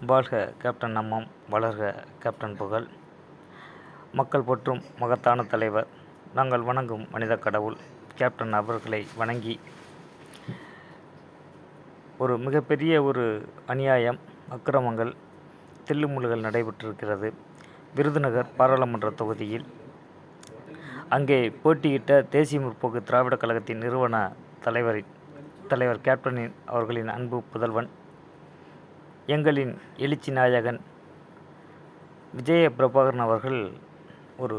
வாழ்க கேப்டன் நம்மம் வளர்க கேப்டன் புகழ். மக்கள் போற்றும் மகத்தான தலைவர் நாங்கள் வணங்கும் மனித கடவுள் கேப்டன் அவர்களை வணங்கி ஒரு மிகப்பெரிய ஒரு அநியாயம் அக்கிரமங்கள் தில்லுமுள்ளுகள் நடைபெற்றிருக்கிறது. விருதுநகர் பாராளுமன்ற தொகுதியில் அங்கே போட்டியிட்ட தேசிய முற்போக்கு திராவிடக் கழகத்தின் நிறுவன தலைவரின் தலைவர் கேப்டனின் அவர்களின் அன்பு புதல்வன் எங்களின் எழுச்சி நாயகன் விஜய பிரபாகரன் அவர்கள் ஒரு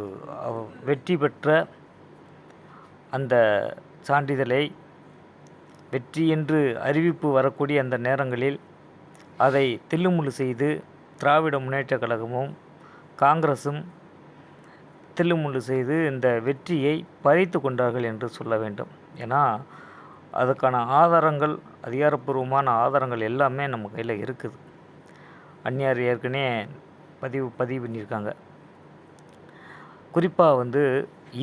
வெற்றி பெற்ற அந்த சான்றிதழை வெற்றி என்று அறிவிப்பு வரக்கூடிய அந்த நேரங்களில் அதை தில்லுமுள்ளு செய்து திராவிட முன்னேற்றக் கழகமும் காங்கிரஸும் தில்லுமுள்ளு செய்து இந்த வெற்றியை பறித்து கொண்டார்கள் என்று சொல்ல வேண்டும். ஏன்னா அதுக்கான ஆதாரங்கள் அதிகாரப்பூர்வமான ஆதாரங்கள் எல்லாமே நம்ம கையில் இருக்குது. அந்நியார் ஏற்கனவே பதிவு பதிவு பண்ணியிருக்காங்க. குறிப்பாக வந்து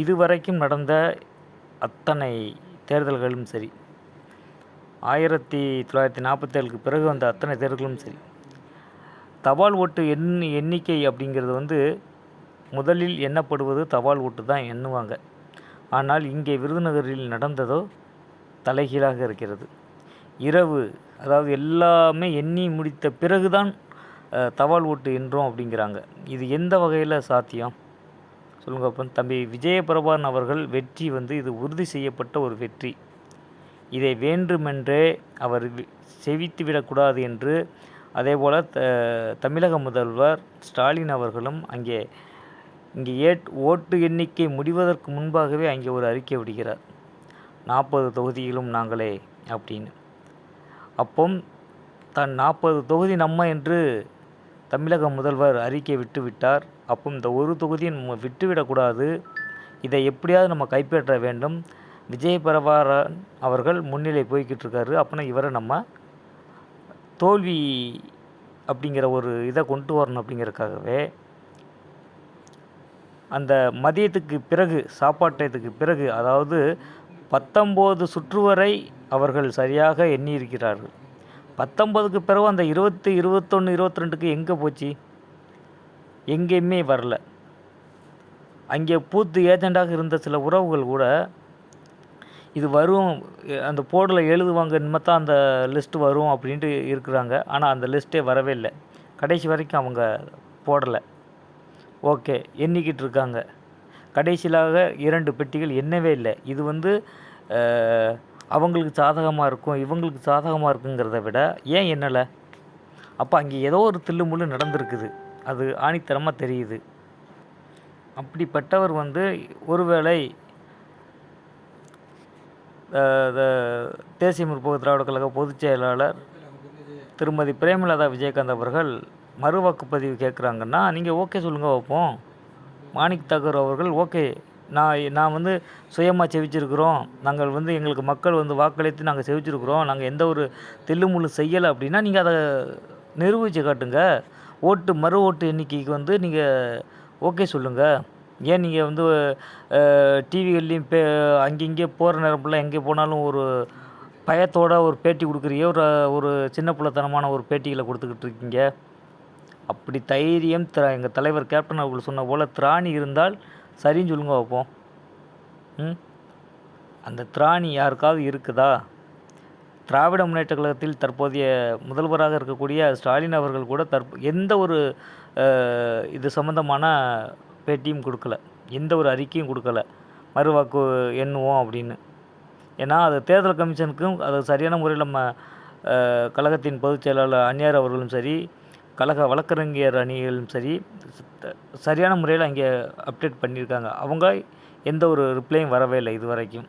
இதுவரைக்கும் நடந்த அத்தனை தேர்தல்களும் சரி ஆயிரத்தி தொள்ளாயிரத்தி நாற்பத்தேழுக்கு பிறகு வந்த அத்தனை தேர்தல்களும் சரி தபால் ஓட்டு எண் எண்ணிக்கை அப்படிங்கிறது வந்து முதலில் எண்ணப்படுவது தபால் ஓட்டு தான் எண்ணுவாங்க. ஆனால் இங்கே விருதுநகரில் நடந்ததோ தலைகீழாக இருக்கிறது. இரவு அதாவது எல்லாமே எண்ணி முடித்த பிறகுதான் அஹ், தபால் ஓட்டு என்றோம் அப்படிங்கிறாங்க. இது எந்த வகையில் சாத்தியம்? சொல்லுங்க அப்போ தம்பி விஜயபிரபான் அவர்கள் வெற்றி வந்து இது உறுதி செய்யப்பட்ட ஒரு வெற்றி. இதை வேண்டுமென்றே அவர் வி- செவித்து விடக்கூடாது என்று அதேபோல் த தமிழக முதல்வர் ஸ்டாலின் அவர்களும் அங்கே இங்கே ஏட் ஓட்டு எண்ணிக்கை முடிவதற்கு முன்பாகவே அங்கே ஒரு அறிக்கை விடுகிறார். நாற்பது தொகுதியிலும் நாங்களே அப்படின்னு. அப்போ தன் நாற்பது தொகுதி நம்ம என்று தமிழக முதல்வர் அறிக்கை விட்டுவிட்டார் அப்போ இந்த ஒரு தொகுதியை நம்ம விட்டுவிடக்கூடாது இதை எப்படியாவது நம்ம கைப்பற்ற வேண்டும். விஜய் பிரபாரன் அவர்கள் முன்னிலை போய்கிட்டு இருக்காரு. அப்படின்னா இவரை நம்ம தோல்வி அப்படிங்கிற ஒரு இதை கொண்டு வரணும் அப்படிங்கிறதுக்காகவே அந்த மதியத்துக்கு பிறகு சாப்பாட்டத்துக்கு பிறகு அதாவது பத்தொம்போது சுற்றுவரை அவர்கள் சரியாக எண்ணியிருக்கிறார்கள். பத்தொன்பதுக்கு பிறகு அந்த இருபத்தி இருபத்தொன்று இருபத்தி ரெண்டுக்கு எங்கே போச்சு? எங்கேயுமே வரல. அங்கே பூத்து ஏஜெண்டாக இருந்த சில உறவுகள் கூட இது வரும் அந்த போர்டில் எழுதுவாங்க இனிமேல் தான் அந்த லிஸ்ட்டு வரும் அப்படின்ட்டு இருக்கிறாங்க. ஆனால் அந்த லிஸ்ட்டே வரவே இல்லை. கடைசி வரைக்கும் அவங்க போடலை. ஓகே எண்ணிக்கிட்டு இருக்காங்க. கடைசியிலாக இரண்டு பெட்டிகள் எண்ணவே இல்லை. இது வந்து அவங்களுக்கு சாதகமாக இருக்கும் இவங்களுக்கு சாதகமாக இருக்குங்கிறத விட ஏன் என்னலை? அப்போ அங்கே ஏதோ ஒரு தில்லுமுள்ளு நடந்திருக்குது. அது ஆணித்தரமாக தெரியுது. அப்படிப்பட்டவர் வந்து ஒருவேளை தேசிய முற்போக்கு திராவிட கழக பொதுச் செயலாளர் திருமதி பிரேமலதா விஜயகாந்த் அவர்கள் மறு வாக்குப்பதிவு கேட்குறாங்கன்னா நீங்கள் ஓகே சொல்லுங்கள் வைப்போம் மாணிக் தாக்கூர் அவர்கள் ஓகே நான் நான் வந்து சுயமாக செவிச்சிருக்கிறோம். நாங்கள் வந்து எங்களுக்கு மக்கள் வந்து வாக்களித்து நாங்கள் செவிச்சிருக்கிறோம். நாங்கள் எந்த ஒரு தில்லுமுள்ளு செய்யலை அப்படின்னா நீங்கள் அதை நிரூபித்து காட்டுங்க. ஓட்டு மறு ஓட்டு எண்ணிக்கைக்கு வந்து நீங்கள் ஓகே சொல்லுங்கள் ஏன் நீங்கள் வந்து டிவிகள்லேயும் பே அங்கங்கே போகிற நேரம் எங்கே போனாலும் ஒரு பயத்தோட ஒரு பேட்டி கொடுக்குறியே ஒரு ஒரு சின்ன பிள்ளைத்தனமான ஒரு பேட்டிகளை கொடுத்துக்கிட்டு இருக்கீங்க. அப்படி தைரியம் திரா எங்கள் தலைவர் கேப்டன் அவர்கள் சொன்ன போல் திராணி இருந்தால் சரின்னு சொல்லுங்க வைப்போம் ம்? அந்த திராணி யாருக்காவது இருக்குதா? திராவிட முன்னேற்ற கழகத்தில் தற்போதைய முதல்வராக இருக்கக்கூடிய ஸ்டாலின் அவர்கள் கூட தற்ப எந்த ஒரு இது சம்மந்தமான பேட்டியும் கொடுக்கல. எந்த ஒரு அறிக்கையும் கொடுக்கல. மறுவாக்கு எண்ணுவோம் அப்படின்னு. ஏன்னா அது தேர்தல் கமிஷனுக்கும் அது சரியான முறையில் நம்ம கழகத்தின் பொதுச் செயலாளர் அந்நியார் அவர்களும் சரி கழக வழக்கறிஞர் அணிகளும் சரி சரியான முறையில் அங்கே அப்டேட் பண்ணியிருக்காங்க. அவங்க எந்த ஒரு ரிப்ளையும் வரவே இல்லை இது வரைக்கும்